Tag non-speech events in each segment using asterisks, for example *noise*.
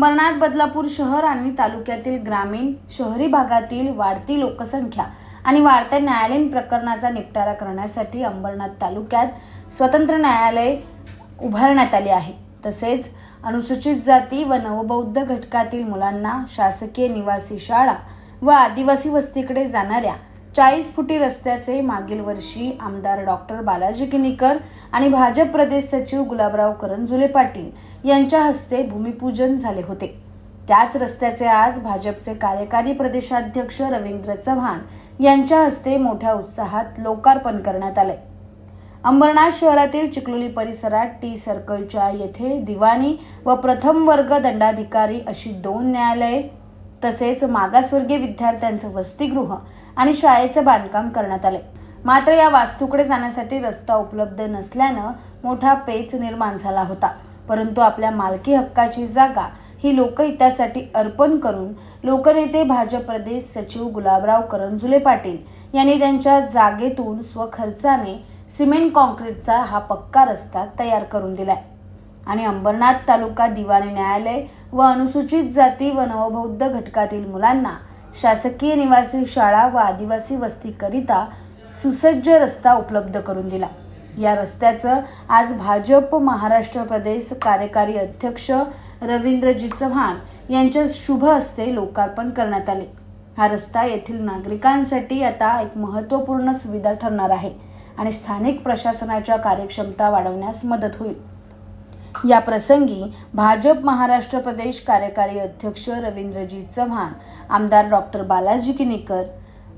अंबरनाथ बदलापूर शहर आणि तालुक्यातील ग्रामीण शहरी भागातील वाढती लोकसंख्या आणि वाढत्या न्यायालयीन प्रकरणाचा निपटारा करण्यासाठी अंबरनाथ तालुक्यात स्वतंत्र न्यायालय उभारण्यात आले आहे. तसेच अनुसूचित जाती व नवबौद्ध घटकातील मुलांना शासकीय निवासी शाळा व आदिवासी वस्तीकडे जाणाऱ्या चाळीस फुटी रस्त्याचे मागील वर्षी आमदार डॉक्टर बालाजी किनीकर आणि भाजप प्रदेश सचिव गुलाबराव करंजुले पाटील यांच्या हस्ते भूमिपूजन झाले होते. त्याच रस्त्याचे आज भाजपचे कार्यकारी प्रदेशाध्यक्ष रवींद्र चव्हाण यांच्या हस्ते मोठ्या उत्साहात लोकार्पण करण्यात आले अंबरनाथ शहरातील चिखलोली परिसरात टी सर्कलच्या येथे दिवाणी व प्रथम वर्ग दंडाधिकारी अशी दोन न्यायालये तसेच मागासवर्गीय विद्यार्थ्यांचं वसतिगृह आणि शाळेचं बांधकाम करण्यात आले मात्र या वास्तूकडे जाण्यासाठी रस्ता उपलब्ध नसल्यानं मोठा पेच निर्माण झाला होता. परंतु आपल्या मालकी हक्काची जागा ही लोकहितासाठी अर्पण करून लोकनेते भाजप प्रदेश सचिव गुलाबराव करंजुले पाटील यांनी त्यांच्या जागेतून स्वखर्चाने सिमेंट कॉन्क्रीटचा हा पक्का रस्ता तयार करून दिलाय. आणि अंबरनाथ तालुका दिवाणी न्यायालय व अनुसूचित जाती व नवबौद्ध घटकातील मुलांना शासकीय निवासी शाळा व आदिवासी वस्तीकरिता सुसज्ज रस्ता उपलब्ध करून दिला. या रस्त्याचं आज भाजप महाराष्ट्र प्रदेश कार्यकारी अध्यक्ष रवींद्रजी चव्हाण यांच्या शुभ हस्ते लोकार्पण करण्यात आले. हा रस्ता येथील नागरिकांसाठी आता एक महत्त्वपूर्ण सुविधा ठरणार आहे आणि स्थानिक प्रशासनाच्या कार्यक्षमता वाढवण्यास मदत होईल. या प्रसंगी भाजप महाराष्ट्र प्रदेश कार्यकारी अध्यक्ष रवींद्रजी चव्हाण आमदार डॉक्टर बालाजी किनीकर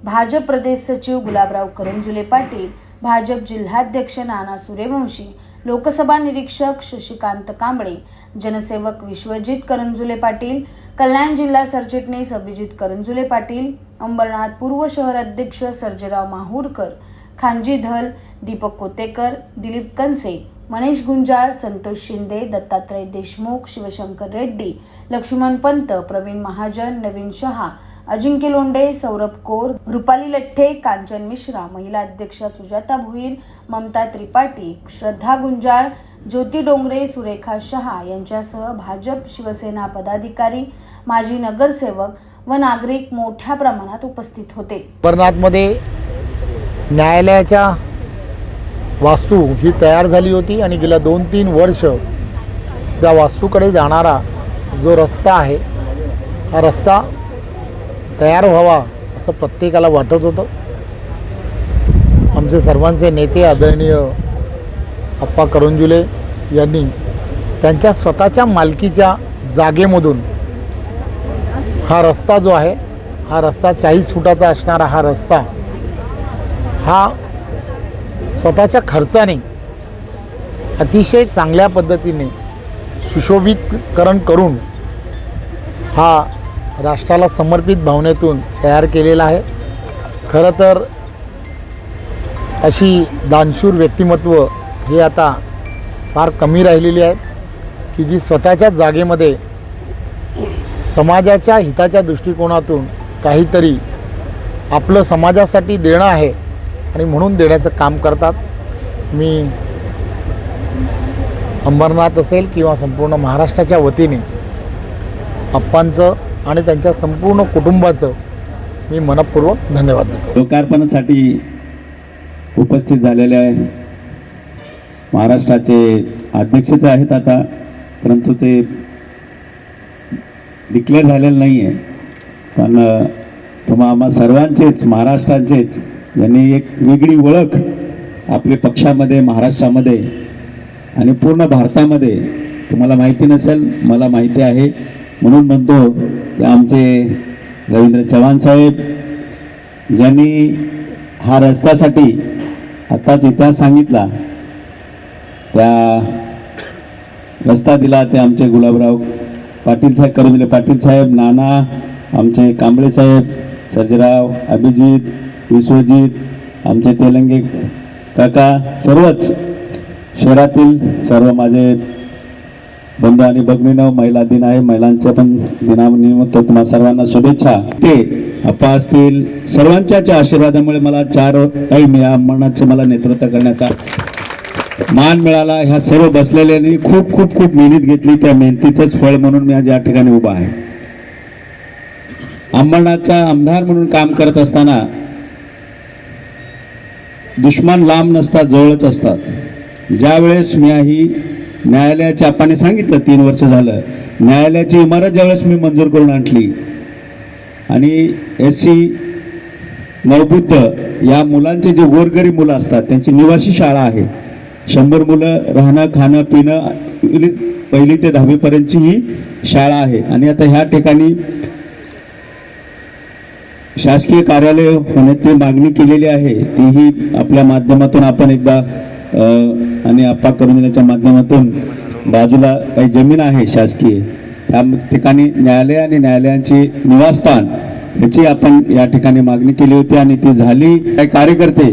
भाजप प्रदेश सचिव गुलाबराव करंजुले पाटील भाजप जिल्हाध्यक्ष नाना सूर्यवंशी लोकसभा निरीक्षक शशिकांत कांबळे जनसेवक विश्वजित करंजुले पाटील कल्याण जिल्हा सरचिटणीस अभिजित करंजुले पाटील अंबरनाथ पूर्व शहर अध्यक्ष सर्जेराव माहूरकर खांजी धल दीपक कोतेकर दिलीप कनसे मनीष गुंजाळ संतोष शिंदे दत्तात्रय देशमुख शिवशंकर रेड्डी लक्ष्मण पंत प्रवीण महाजन नवीन शहा अजिंक्य लोंडे सौरभ कोर रुपाली लठ्ठे कांचन मिश्रा महिला अध्यक्षा सुजाता भोईर ममता त्रिपाठी श्रद्धा गुंजाळ ज्योती डोंगरे सुरेखा शहा यांच्यासह भाजप शिवसेना पदाधिकारी माजी नगरसेवक व नागरिक मोठ्या प्रमाणात उपस्थित होते. न्यायालयाच्या वास्तू ही तयार झाली होती आणि गेल्या दोन तीन वर्ष त्या वास्तूकडे जाणारा जो रस्ता आहे हा रस्ता तयार व्हावा असं प्रत्येकाला वाटत होतं. आमचे सर्वांचे नेते आदरणीय अप्पा करंजुले यांनी त्यांच्या स्वतःच्या मालकीच्या जागेमधून हा रस्ता जो आहे हा रस्ता चाळीस फुटाचा असणारा हा रस्ता हा स्वतःच्या खर्चाने अतिशय चांगल्या पद्धतीने सुशोभितकरण करून हा राष्ट्राला समर्पित भावनेतून तयार केलेला आहे. खरं तर अशी दानशूर व्यक्तिमत्व हे आता फार कमी राहिलेली आहेत की जी स्वतःच्या जागेमध्ये समाजाच्या हिताच्या दृष्टिकोनातून काहीतरी आपलं समाजासाठी देणं आहे आणि म्हणून देण्याचं काम करतात. मी अंबरनाथ असेल किंवा संपूर्ण महाराष्ट्राच्या वतीने अप्पांचं आणि त्यांच्या संपूर्ण कुटुंबाचं मी मनपूर्वक धन्यवाद देतो. लोकार्पणासाठी उपस्थित झालेले आहे महाराष्ट्राचे अध्यक्षच आहेत आता परंतु ते डिक्लेअर झालेलं नाही आहे पण तुम्हा आम्हा सर्वांचेच महाराष्ट्राचेच यांनी एक वेगळी ओळख आपल्या पक्षामध्ये महाराष्ट्रामध्ये आणि पूर्ण भारतामध्ये. तुम्हाला माहिती नसेल मला माहिती आहे. म्हणून म्हणतो की आमचे रवींद्र चव्हाण साहेब ज्यांनी हा रस्त्यासाठी आत्ताच इतिहास सांगितला त्या रस्ता दिला ते आमचे गुलाबराव पाटील साहेब दिले पाटील साहेब नाना आमचे कांबळे साहेब सर्जराव अभिजित विश्वजित आमचे तेलंगे काका सर्वच शहरातील सर्व माझे बंधू आणि भगिनीनं महिला दिन आहे. महिलांच्या पण दिनानिमित्त तुम्हा सर्वांना शुभेच्छा. ते अप्पा असतील सर्वांच्या आशीर्वादामुळे मला चार टाईम या अंबरनाथचं मला नेतृत्व करण्याचा मान मिळाला. ह्या सर्व बसलेल्यांनी खूप खूप खूप मेहनत घेतली. त्या मेहनतीचंच फळ म्हणून मी आज या ठिकाणी उभा आहे. अंबरनाथचा आमदार म्हणून काम करत असताना दुश्मन लांब नसतात जवळच असतात. ज्यावेळेस मी ही न्यायालयाच्या आपण सांगितलं तीन वर्ष झालं न्यायालयाची इमारत ज्यावेळेस मी मंजूर करून आणली आणि एस सी नवबुद्ध या मुलांचे जे गोरगरीब मुलं असतात त्यांची निवासी शाळा आहे. शंभर मुलं राहणं खाणं पिणं पहिली ते दहावीपर्यंतची ही शाळा आहे. आणि आता ह्या ठिकाणी शासकीय कार्यालय होण्याची मागणी केलेली आहे तीही आपल्या माध्यमातून आपण एकदा आणि आप्पा करून देण्याच्या माध्यमातून बाजूला काही जमीन आहे शासकीय त्या ठिकाणी न्यायालय आणि न्यायालयांचे निवासस्थान याची आपण या ठिकाणी मागणी केली होती आणि ती झाली. काही कार्यकर्ते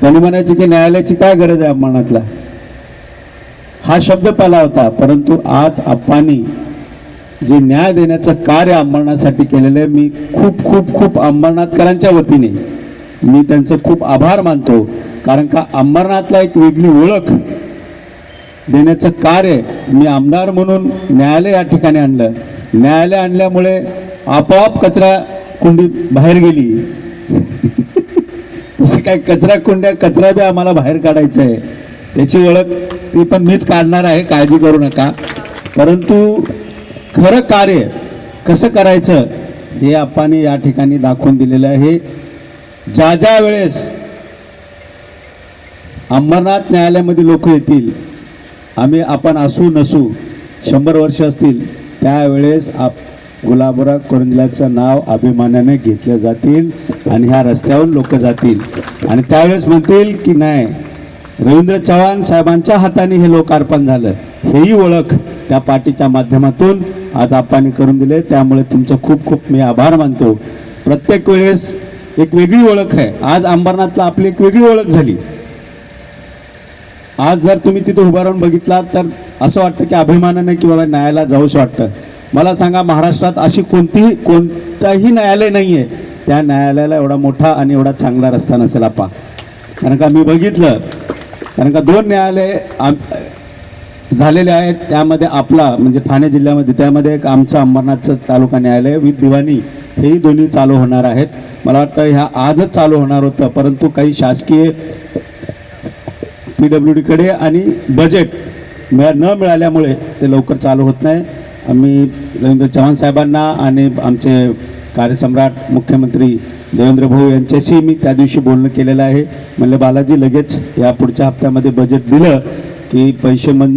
त्यांनी म्हणायचे की न्यायालयाची काय गरज आहे अपमानातला हा शब्द पाला होता परंतु आज आप्पांनी जे न्याय देण्याचं कार्य अंबरनाथसाठी केलेलं आहे मी खूप खूप खूप अंबरनाथकरांच्या वतीने मी त्यांचं खूप आभार मानतो. कारण का अंबरनाथला एक वेगळी ओळख देण्याचं कार्य मी आमदार म्हणून न्यायालय या ठिकाणी आणलं. न्यायालय आणल्यामुळे आपोआप कचरा कुंडी बाहेर गेली. *laughs* तसं काय कचरा कुंड्या कचरा बी आम्हाला बाहेर काढायचं आहे. त्याची ओळख ती पण मीच काढणार आहे काळजी करू नका. परंतु खरं कार्य कसं करायचं हे आपण या ठिकाणी दाखवून दिलेलं आहे. ज्या ज्या वेळेस अंबरनाथ न्यायालयामध्ये लोक येतील आम्ही आपण असू नसू शंभर वर्ष असतील त्यावेळेस आप गुलाबराव करंजल्याचं नाव अभिमानाने घेतलं जातील आणि ह्या रस्त्यावर लोक जातील. आणि त्यावेळेस म्हणतील की नाही रवींद्र चव्हाण साहेबांच्या हाताने हे लोकार्पण झालं. हेही ओळख. त्या पार्टीच्या माध्यमातून आज आपण करून दिले. त्यामुळे तुमचं खूप खूप मी आभार मानतो. प्रत्येक वेळेस एक वेगळी ओळख आहे. आज अंबरनाथला आपली एक वेगळी ओळख झाली. आज जर तुम्ही तिथे उभा राहून बघितलात तर असं वाटतं की अभिमानाने की बाबा न्यायालयात जाऊच वाटतं. मला सांगा महाराष्ट्रात अशी कोणतीही कोणताही न्यायालय नाही आहे त्या न्यायालयाला एवढा मोठा आणि एवढा चांगला रस्ता नसेल आपा कारण का मी बघितलं. कारण का दोन न्यायालय आम- झालेले आहेत. त्यामध्ये आपला म्हणजे ठाणे जिल्ह्यामध्ये त्यामध्ये एक आमचं अंबरनाथचं तालुका न्यायालय विथ दिवाणी हेही दोन्ही चालू होणार आहेत. मला वाटतं ह्या आजच चालू होणार होतं परंतु काही शासकीय पी डब्ल्यू डीकडे आणि बजेट मिळा न मिळाल्यामुळे ते लवकर चालू होत नाही. आम्ही रवींद्र चव्हाण साहेबांना आणि आमचे कार्यसम्राट मुख्यमंत्री देवेंद्र भाऊ यांच्याशी मी त्या दिवशी बोलणं केलेलं आहे. म्हणलं बालाजी लगेच या पुढच्या हप्त्यामध्ये बजेट दिलं की पैसे मन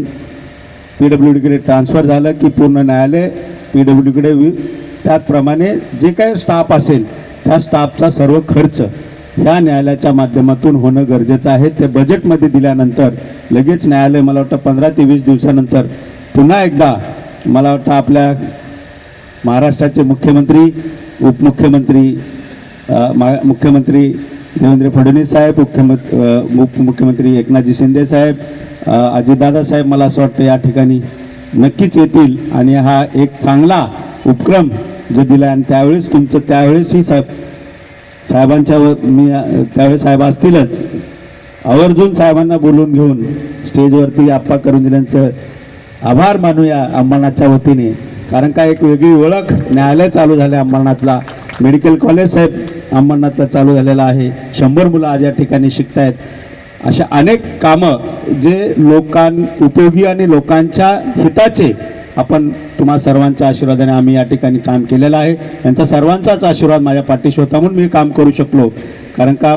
पी डब्ल्यू डीकडे ट्रान्सफर झालं की पूर्ण न्यायालय पी डब्ल्यू डीकडे वि त्याचप्रमाणे जे काही स्टाफ असेल त्या स्टाफचा सर्व खर्च या न्यायालयाच्या माध्यमातून होणं गरजेचं आहे. ते बजेटमध्ये दिल्यानंतर लगेच न्यायालय मला वाटतं पंधरा ते वीस दिवसानंतर पुन्हा एकदा मला वाटतं आपल्या महाराष्ट्राचे मुख्यमंत्री उपमुख्यमंत्री मा मुख्यमंत्री देवेंद्र फडणवीस साहेब मुख्यमंत्री उपमुख्यमंत्री एकनाथजी शिंदे साहेब अजित दादासाहेब मला असं वाटतं या ठिकाणी नक्कीच येतील. आणि हा एक चांगला उपक्रम जो दिला आणि त्यावेळेस तुमचं त्यावेळेसही साहेब साहेबांच्या मी त्यावेळेस साहेब असतीलच. आवर्जून साहेबांना बोलून घेऊन स्टेजवरती आप्पा करून दिल्यांचं आभार मानूया अंबरनाथच्या वतीने. कारण का एक वेगळी ओळख न्यायालय चालू झालं आहे अंबरनाथला. मेडिकल कॉलेज साहेब अंबरनाथला चालू झालेला आहे. शंभर मुलं आज या ठिकाणी शिकतायत. अशा अनेक कामं जे लोकां उपयोगी आणि लोकांच्या हिताचे आपण तुम्हा सर्वांच्या आशीर्वादाने आम्ही या ठिकाणी काम केलेलं आहे. यांचा सर्वांचाच आशीर्वाद माझ्या पाठीशी होता म्हणून मी काम करू शकलो. कारण का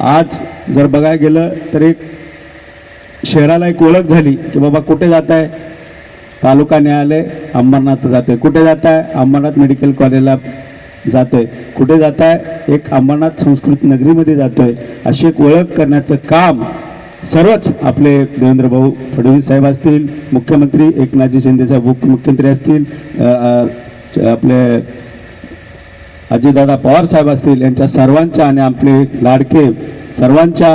आज जर बघायला गेलं तर एक शहराला एक ओळख झाली की बाबा कुठे जात आहे तालुका न्यायालय अंबरनाथ जाते कुठे जात आहे अंबरनाथ मेडिकल कॉलेजला जातोय. कुठे जात आहे एक अंबरनाथ संस्कृत नगरीमध्ये जातोय. अशी एक ओळख करण्याचं काम सर्वच आपले देवेंद्र भाऊ फडणवीस साहेब असतील मुख्यमंत्री एकनाथजी शिंदेसाहेब उपमुख्यमंत्री असतील आपले अजितदादा पवार साहेब असतील यांच्या सर्वांच्या आणि आपले लाडके सर्वांच्या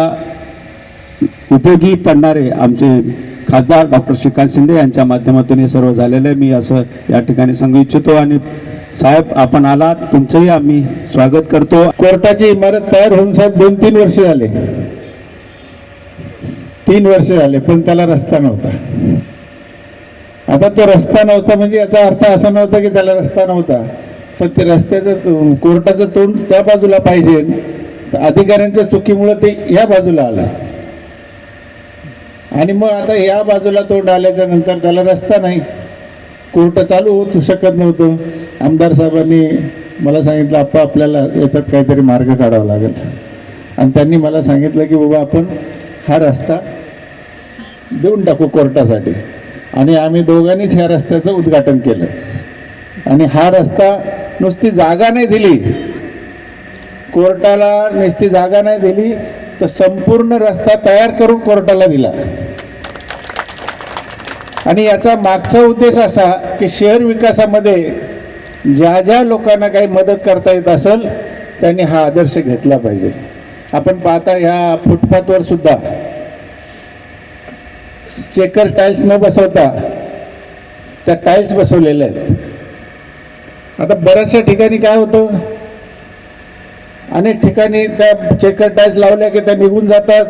उपयोगी पडणारे आमचे खासदार डॉक्टर श्रीकांत शिंदे यांच्या माध्यमातून हे सर्व झालेलं आहे. मी असं या ठिकाणी सांगू इच्छितो आणि साहेब आपण आलात. तुमचंही आम्ही स्वागत करतो. कोर्टाची इमारत तयार होऊन साहेब दोन तीन वर्ष झाले. तीन वर्ष झाले पण त्याला रस्ता नव्हता. आता तो रस्ता नव्हता म्हणजे याचा अर्थ असा नव्हता की त्याला रस्ता नव्हता. पण ते रस्त्याचं कोर्टाचं तोंड त्या बाजूला पाहिजे. तर अधिकाऱ्यांच्या चुकीमुळं ते ह्या बाजूला आलं. आणि मग आता ह्या बाजूला तोंड आल्याच्यानंतर त्याला रस्ता नाही. कोर्ट चालू होऊ शकत नव्हतं. आमदार साहेबांनी मला सांगितलं आप्पा आपल्याला याच्यात काहीतरी मार्ग काढावा लागेल. आणि त्यांनी मला सांगितलं की बाबा आपण हा रस्ता देऊन टाकू कोर्टासाठी. आणि आम्ही दोघांनीच ह्या रस्त्याचं उद्घाटन केलं. आणि हा रस्ता नुसती जागा नाही दिली. कोर्टाला नुसती जागा नाही दिली तर संपूर्ण रस्ता तयार करून कोर्टाला दिला. आणि याचा मागचा उद्देश असा की शहर विकासामध्ये ज्या ज्या लोकांना काही मदत करता येत असेल त्यांनी हा आदर्श घेतला पाहिजे. आपण पाहता ह्या फुटपाथवर सुद्धा चेकर टाईल्स न बसवता त्या टाईल्स बसवलेल्या आहेत. आता बऱ्याचशा ठिकाणी काय होतं? अनेक ठिकाणी त्या चेकर टाईल्स लावल्या की त्या निघून जातात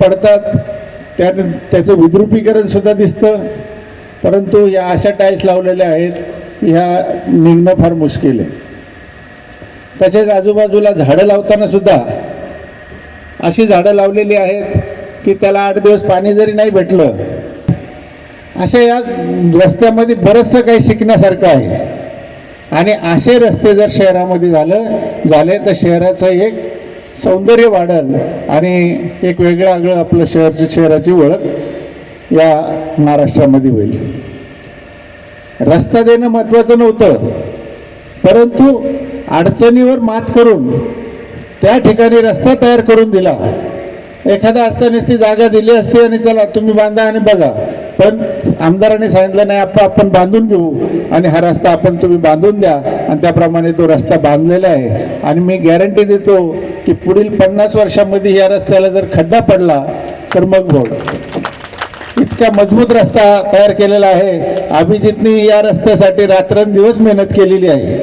पडतात. त्या त्याचं विद्रुपीकरण सुद्धा दिसतं. परंतु या अशा टाईल्स लावलेल्या आहेत ह्या निघणं फार मुश्किल आहे. तसेच आजूबाजूला झाडं लावताना सुद्धा अशी झाडं लावलेली आहेत की त्याला आठ दिवस पाणी जरी नाही भेटलं अशा या रस्त्यामध्ये बरंचसं काही शिकण्यासारखं आहे. आणि असे रस्ते जर शहरामध्ये झालं झाले तर शहराचं एक सौंदर्य वाढल आणि एक वेगळं आगळं आपलं शहरची शहराची ओळख या महाराष्ट्रामध्ये होईल. रस्ता देणं महत्त्वाचं नव्हतं. परंतु अडचणीवर मात करून त्या ठिकाणी रस्ता तयार करून दिला. एखादा असता ती जागा दिली असती आणि चला तुम्ही बांधा आणि बघा. पण आमदारांनी सांगितलं नाही आपण आपण बांधून घेऊ आणि हा रस्ता आपण तुम्ही बांधून द्या. आणि त्याप्रमाणे तो रस्ता बांधलेला आहे. आणि मी गॅरंटी देतो की पुढील पन्नास वर्षामध्ये या रस्त्याला जर खड्डा पडला तर मग बोल इतका मजबूत रस्ता तयार केलेला आहे. अभिजितनी या रस्त्यासाठी रात्रंदिवस मेहनत केलेली आहे.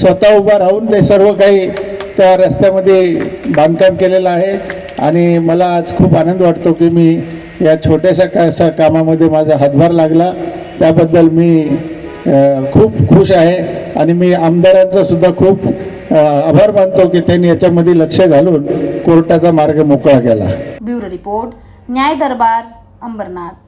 स्वतः उभा राहून ते सर्व काही त्या रस्त्यामध्ये बांधकाम केलेलं आहे. आणि मला आज खूप आनंद वाटतो की मी या छोट्याशा का कामामध्ये माझा हातभार लागला. त्याबद्दल मी खूप खुश आहे. आणि मी आमदारांचा सुद्धा खूप आभार मानतो की त्यांनी याच्यामध्ये लक्ष घालून कोर्टाचा मार्ग मोकळा केला. ब्युरो रिपोर्ट न्याय दरबार. अंबरनाथ